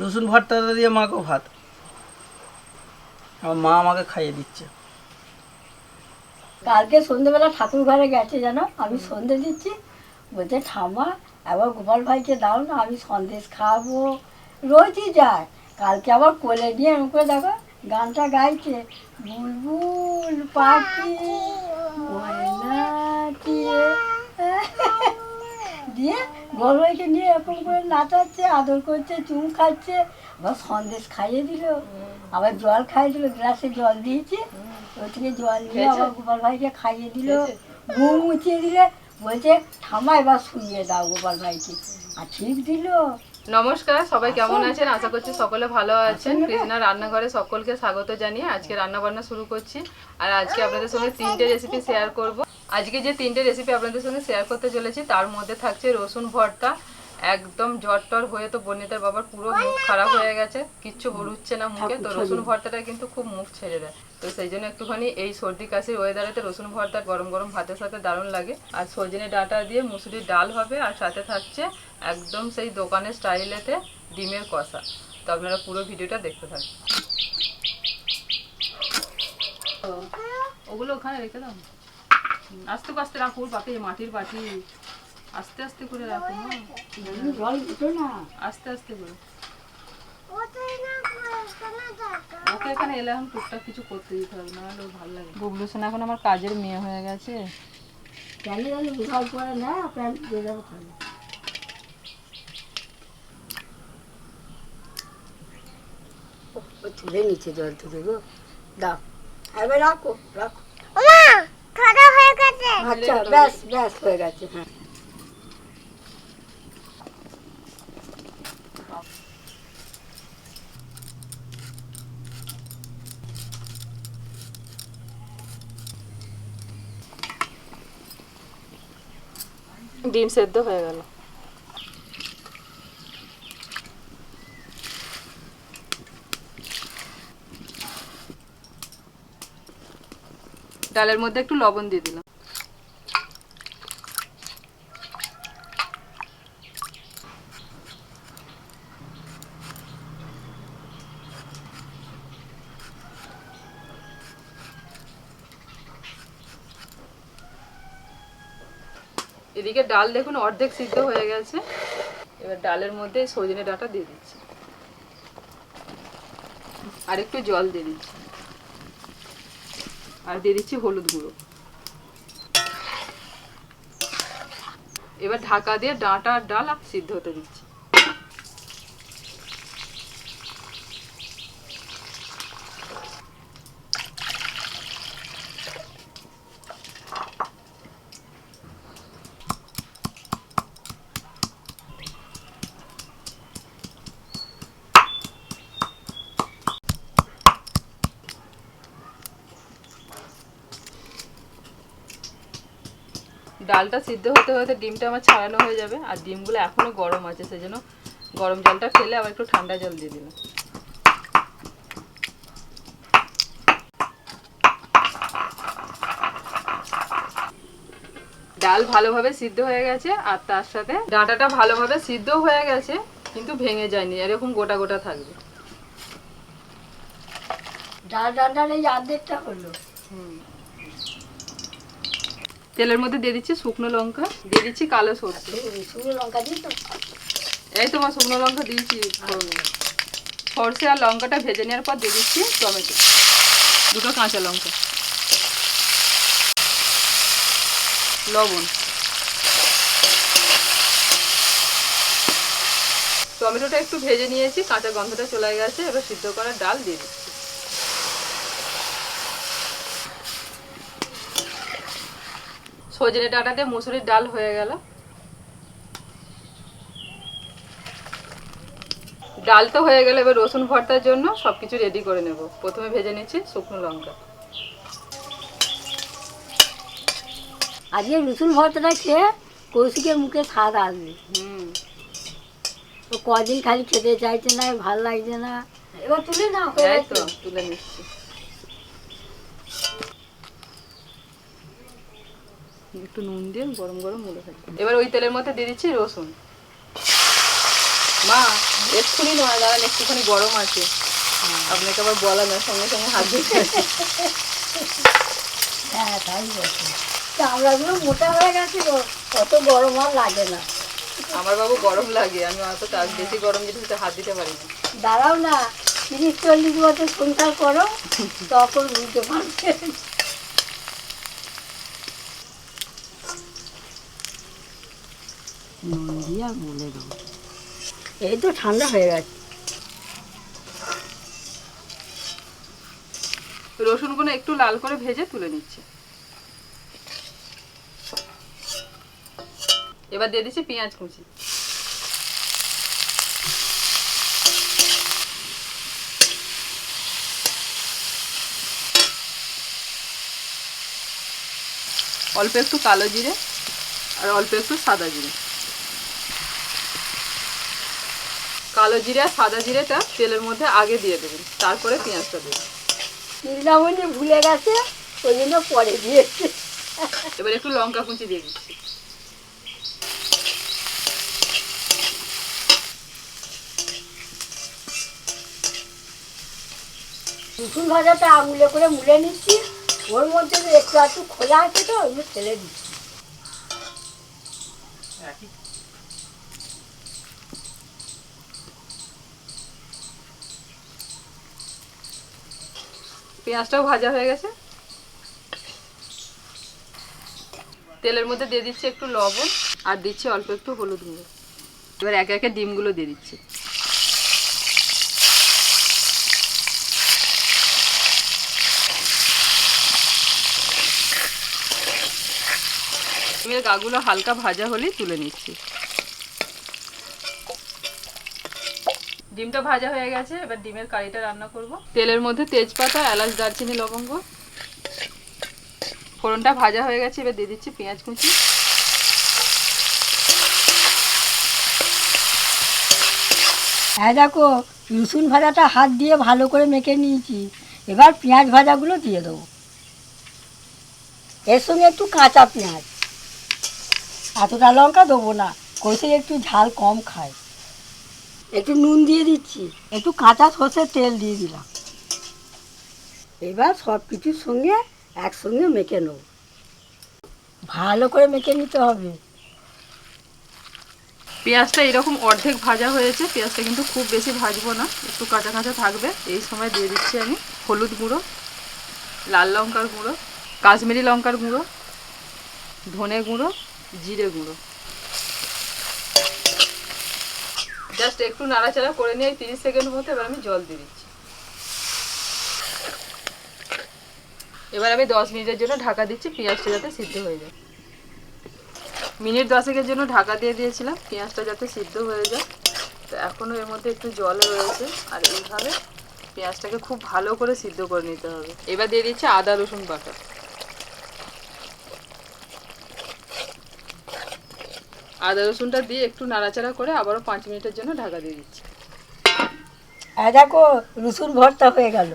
রসুন ভর্তাটা দিয়ে মাকেও ভাত। আমার মা আমাকে খাইয়ে দিচ্ছে। কালকে সন্ধ্যেবেলা ঠাকুর ঘরে গেছে জানো? আমি সন্ধে দিচ্ছি, বলছে ঠামা এবার গোপাল ভাইকে দাও না, আমি সন্দেশ খাব। রোজই যায়। কালকে আবার কোলে নিয়ে এরকম করে দেখো, গানটা গাইছে, বুলবুল পাখি, ময়না দিয়ে গরুকে নিয়ে এরকম করে নাচাচ্ছে আদর করছে চুম খাচ্ছে আবার সন্দেশ খাইয়ে দিল আবার জল খাইয়ে দিল গ্লাসে জল দিয়েছি ওই থেকে জল দিয়ে আবার গোপাল ভাইকে খাইয়ে দিল ঘুম মুছিয়ে দিলে বলছে ঠামা এবার শুইয়ে দাও গোপাল ভাইকে আর ঠিক দিল। নমস্কার সবাই কেমন আছেন? আশা করছি সকলে ভালো আছেন। কৃষ্ণা রান্নাঘরে সকলকে স্বাগত জানিয়ে আজকে রান্না বান্না শুরু করছি। আর আজকে আপনাদের সঙ্গে তিনটে রেসিপি শেয়ার করব। আজকে যে তিনটে রেসিপি আপনাদের সঙ্গে শেয়ার করতে চলেছি তার মধ্যে থাকছে রসুন ভর্তা। একদম জ্বর টর হয়ে তো বর্ণিতার বাবার পুরো মুখ খারাপ হয়ে গেছে কিচ্ছু বলুচ্ছে না মুখে। তো রসুন ভর্তাটা কিন্তু খুব মুখ ছেড়ে দেয়। তো সেই জন্য একটুখানি এই সর্দি কাশির ওয়েদারেতে রসুন ভর্তা গরম গরম ভাতের সাথে দারুণ লাগে। আর সজনে ডাঁটা দিয়ে মুসুরির ডাল হবে আর সাথে থাকছে একদম সেই দোকানের স্টাইলেতে ডিমের কষা। তো আপনারা পুরো ভিডিওটা দেখতে থাকুন। ওগুলো ওখানে রেখে দাও। আস্তে আস্তে রাখুন বাকি মাটির বাটি। আস্তে আস্তে করে রাখুন হ্যাঁ? না। আস্তে আস্তে করে। ওকে এখানে এলে এখন টুকটাক কিছু করতে দিতে হবে ওর ভালো লাগে বুবলু সেন এখন আমার কাজের মেয়ে হয়ে গেছে। জানি জানি বিশাল করে না প্যান্ট দিয়ে যাব তাহলে। ও, ও তুলে নিচে জল তুলে গো। দাও। এবার রাখো রাখো। আচ্ছা ব্যাস ব্যাস হয়ে গেছে হ্যাঁ। ডিম সেদ্ধ হয়ে গেল। ডালের মধ্যে একটু লবণ দিয়ে দিলাম। এদিকে ডাল দেখুন অর্ধেক সিদ্ধ হয়ে গেছে। এবার ডালের মধ্যে সজনে ডাটা দিয়ে দিচ্ছি। আর একটু জল দিয়ে দিচ্ছি। আর দিয়ে দিচ্ছি হলুদ গুঁড়ো। এবার ঢাকা দিয়ে ডাঁটা আর ডাল সিদ্ধ হতে দিচ্ছি। ডালটা সিদ্ধ হতে হতে ডিমটা আমার ছাড়ানো হয়ে যাবে, আর ডিমগুলো এখনও গরম আছে, সেজন্য গরম জলটা ফেলে আবার একটু ঠান্ডা জল দিয়ে দিলাম। ডাল ভালোভাবে সিদ্ধ হয়ে গেছে, আর তার সাথে ডাঁটাটা ভালোভাবে সিদ্ধ হয়ে গেছে, কিন্তু ভেঙে যায়নি, এরকম গোটা গোটা থাকবে। ডাল ডান্ডার এই অর্ধেকটা হলো। তেলের মধ্যে দিয়ে দিচ্ছি শুকনো লঙ্কা দিয়ে দিচ্ছি কালো সরষে। শুকনো লঙ্কা দিই তো? এই তোমার শুকনো লঙ্কা দিয়েছি। সরষে আর লঙ্কাটা ভেজে নেওয়ার পর দিয়ে দিচ্ছি টমেটো। দুটো কাঁচা লঙ্কা। লবণ। টমেটোটা একটু ভেজে নিয়েছি কাঁচা গন্ধটা চলে গেছে এবার সিদ্ধ করা ডাল দিয়ে দিচ্ছি। সজনে ডাঁটা দিয়ে মুসুরির ডাল হয়ে গেল। ডাল তো হয়ে গেলে এবার রসুন ভর্তার জন্য সব কিছু রেডি করে নেব। প্রথমে ভেজে নিচ্ছি শুকনো লঙ্কা। আজকে রসুন ভর্তাটা খেয়ে কৌশিকের মুখে স্বাদ আসবে। হুম। ও কদিন খালি খেতে চাইছে না ভালো লাগছে না? এবার তুলে না এই তো তুলে নিচ্ছি। একটু নুন দিয়ে গরম গরম মুড়ে থাকবে এবার ওই তেলের মধ্যে দিয়ে দিচ্ছি রসুন। মা এক্ষুনি নয় দাঁড়ান একটুখানি গরম আছে। আপনাকে আবার বলা না সঙ্গে সঙ্গে হাত। হ্যাঁ তাই বলছি চামড়াগুলো মোটা হয়ে গেছে অত গরম আর লাগে না। আমার বাবু গরম লাগে আমি অত তা- বেশি গরম জিনিসে হাত দিতে পারি না। দাঁড়াও না তিরিশ চল্লিশ বছর সংসার করো তখন বুঝতে পারবে। নুন দিয়ে মুলে দেবো এই তো ঠান্ডা হয়ে গেছে। রসুনগুলো একটু লাল করে ভেজে তুলে নিচ্ছি। এবার দিয়ে দিচ্ছি পেঁয়াজ কুচি। অল্প একটু কালো জিরে আর অল্প একটু সাদা জিরে। কালো জিরে সাদা জিরেটা তেলের মধ্যে আগে দিয়ে দেবেন তারপরে পেঁয়াজটা দেবেন। চিন্তামণি ভুলে গেছে ওই জন্য পরে দিয়েছে। এবার একটু লঙ্কা কুচি দিয়ে দিচ্ছি। রসুন ভাজাটা আঙুলে করে মুলে নিচ্ছি ওর মধ্যে একটু একটু খোলা আছে তো ওগুলো ফেলে দিচ্ছি। পেঁয়াজটাও ভাজা হয়ে গেছে। তেলের মধ্যে দিয়ে দিচ্ছি একটু লবণ আর দিচ্ছি অল্প একটু হলুদ গুঁড়ো। এবার একে একে ডিমগুলো দিয়ে দিচ্ছি। ডিমের গাগুলো হালকা ভাজা হলেই তুলে নিচ্ছি। ডিমটা ভাজা হয়ে গেছে এবার ডিমের কারিটা রান্না করব। তেলের মধ্যে তেজপাতা এলাচ দারচিনি লবঙ্গ। ফোড়নটা ভাজা হয়ে গেছে এবার দিয়ে দিচ্ছি পেঁয়াজ কুচি। হ্যাঁ দেখো রসুন ভাজাটা হাত দিয়ে ভালো করে মেখে নিয়েছি। এবার পেঁয়াজ ভাজাগুলো দিয়ে দেবো। এর সঙ্গে একটু কাঁচা পেঁয়াজ। এতটা লঙ্কা দেবো না কষে একটু ঝাল কম খায়। একটু নুন দিয়ে দিচ্ছি। একটু কাঁচা সর্ষের তেল দিয়ে দিলাম। এবার সব কিছুর সঙ্গে একসঙ্গে মেখে নেব। ভালো করে মেখে নিতে হবে। পেঁয়াজটা এরকম অর্ধেক ভাজা হয়েছে। পেঁয়াজটা কিন্তু খুব বেশি ভাজবো না। একটু কাঁচা কাঁচা থাকবে। এই সময় দিয়ে দিচ্ছি আমি হলুদ গুঁড়ো, লাল লঙ্কার গুঁড়ো, কাশ্মীরি লঙ্কার গুঁড়ো, ধনে গুঁড়ো, জিরে গুঁড়ো। জাস্ট একটু নাড়াচাড়া করে নিয়ে তিরিশ সেকেন্ড মতো এবার আমি জল দিয়ে দিচ্ছি। এবার আমি দশ মিনিটের জন্য ঢাকা দিচ্ছি, পেঁয়াজটা যাতে সিদ্ধ হয়ে যায়। মিনিট দশেকের জন্য ঢাকা দিয়ে দিয়েছিলাম, পেঁয়াজটা যাতে সিদ্ধ হয়ে যায়। তো এখনও এর মধ্যে একটু জল রয়েছে, আর এইভাবে পেঁয়াজটাকে খুব ভালো করে সিদ্ধ করে নিতে হবে। এবার দিয়ে দিচ্ছি আদা রসুন বাটা। আদা রসুনটা দিয়ে একটু নাড়াচাড়া করে আবারও পাঁচ মিনিটের জন্য ঢাকা দিয়ে দিচ্ছি। দেখো, রসুন ভর্তা হয়ে গেল।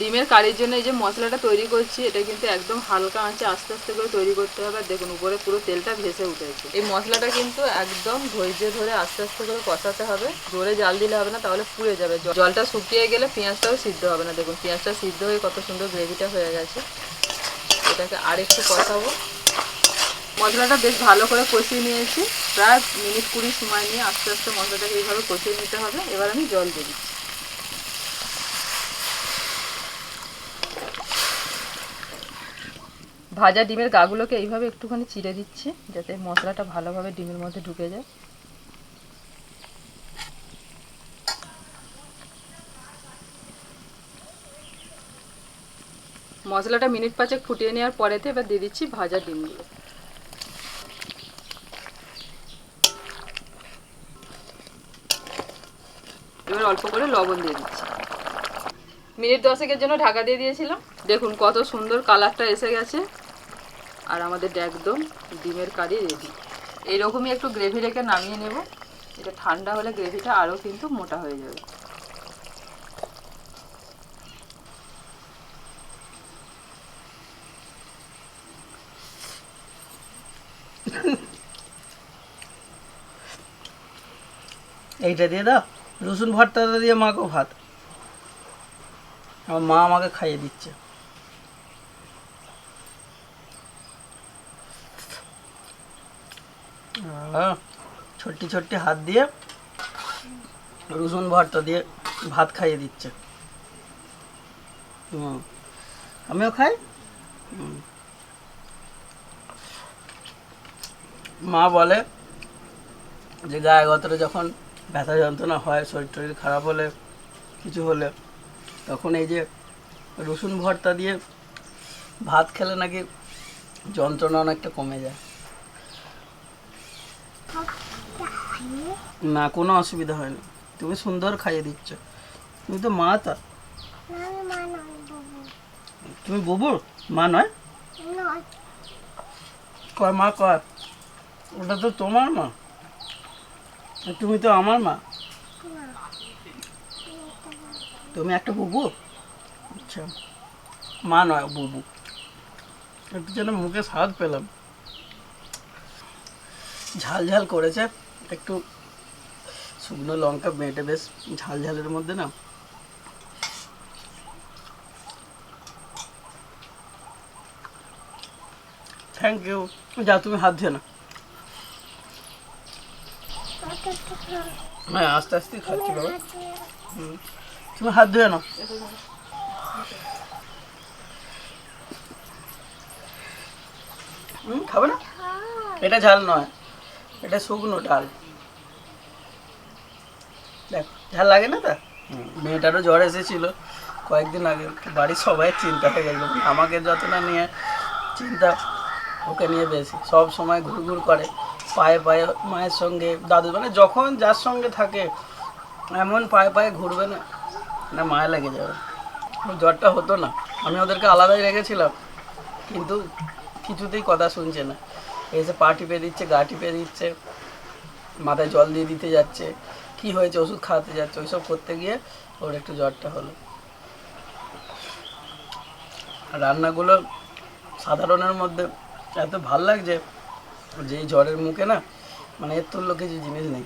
ডিমের কারির জন্য এই যে মশলাটা তৈরি করছি এটা কিন্তু একদম হালকা আঁচে আস্তে আস্তে করে তৈরি করতে হবে। আর দেখুন উপরে পুরো তেলটা ভেসে উঠেছে। এই মশলাটা কিন্তু একদম ধৈর্য ধরে আস্তে আস্তে করে কষাতে হবে। জোরে জাল দিলে হবে না তাহলে পুড়ে যাবে। জলটা শুকিয়ে গেলে পেঁয়াজটাও সিদ্ধ হবে না। দেখুন পেঁয়াজটা সিদ্ধ হয়ে কত সুন্দর গ্রেভিটা হয়ে গেছে। এটাকে আরেকটু কষাবো। মশলাটা বেশ ভালো করে কষিয়ে নিয়েছি। প্রায় মিনিট কুড়ি সময় নিয়ে আস্তে আস্তে মশলাটাকে এইভাবে কষিয়ে নিতে হবে। এবার আমি জল দিয়ে দিচ্ছি। ভাজা ডিমের গাগুলোকে এইভাবে একটুখানি চিড়ে দিচ্ছি, যাতে মশলাটা ভালোভাবে ডিমের মধ্যে ঢুকে যায়। মশলাটা মিনিট পাঁচেক ফুটিয়ে নেওয়ার পরেতে এবার দিয়ে দিচ্ছি ভাজা ডিমগুলো। এবার অল্প করে লবণ দিয়ে দিচ্ছি। মিনিট দশেকের জন্য ঢাকা দিয়ে দিয়েছিলাম। দেখুন কত সুন্দর কালারটা এসে গেছে। আর আমাদের একদম ডিমের কারি রেডি এরকমই একটু গ্রেভি রেখে নামিয়ে নেব। এটা ঠান্ডা হলে গ্রেভিটা আরও কিন্তু মোটা হয়ে যাবে। এইটা দিয়ে দাও। রসুন ভাতটা দিয়ে মাকেও ভাত। আমার মা আমাকে খাইয়ে দিচ্ছে। ছোট্টি ছোট্টি হাত দিয়ে, রসুন ভর্তা দিয়ে ভাত খাইয়ে দিচ্ছে। হুম। আমিও খাই। মা বলে যে গায়ে গতরে যখন ব্যথা যন্ত্রণা হয়, শরীর টরীর খারাপ হলে, কিছু হলে, তখন এই যে রসুন ভর্তা দিয়ে ভাত খেলে নাকি যন্ত্রণা অনেকটা কমে যায়। না, কোনো অসুবিধা হয় না তুমি সুন্দর খাইয়ে দিচ্ছ। তুমি তো মা তা। তুমি বুবুর মা নয়? কয়, মা কয়, ওটা তো তোমার মা। তুমি তো আমার মা। তুমি একটা বুবু? আচ্ছা মা নয়, বুবু। একটু যেন মুখে স্বাদ পেলাম। ঝাল ঝাল করেছে। একটু শুকনো লঙ্কা বেটে বেশ ঝাল ঝালের মধ্যে না। থ্যাংক ইউ যা তুমি হাত ধুয়ে না হ্যাঁ আস্তে আস্তে খাচ্ছি বাবা। হুম। তুমি হাত ধুয়ে হুম খাবে না? এটা ঝাল নয়। এটা শুকনো ডাল। দেখো ঝাল লাগে না তা? মেয়েটারও জ্বর এসেছিল কয়েকদিন আগে বাড়ির সবাই চিন্তা হয়ে গেল আমাকে যত না নিয়ে চিন্তা, ওকে নিয়ে বেশি। সব সময় ঘুরঘুর করে, পায়ে পায়ে মায়ের সঙ্গে, দাদু মানে যখন যার সঙ্গে থাকে, এমন পায়ে পায়ে ঘুরবে না না মায়া লেগে যাবে। জ্বরটা হতো না। আমি ওদেরকে আলাদাই রেখেছিলাম, কিন্তু কিছুতেই কথা শুনছে না। এসে পা টিপে দিচ্ছে, গা টিপে দিচ্ছে, মাথায় জল দিয়ে দিতে যাচ্ছে। কি হয়েছে, ওষুধ খাওয়াতে যাচ্ছে, ওইসব করতে গিয়ে ওর একটু জ্বরটা হলো। রান্নাগুলো সাধারণের মধ্যে এত ভালো লাগছে যে জ্বরের মুখে না মানে এর তুল্য কিছু জিনিস নেই।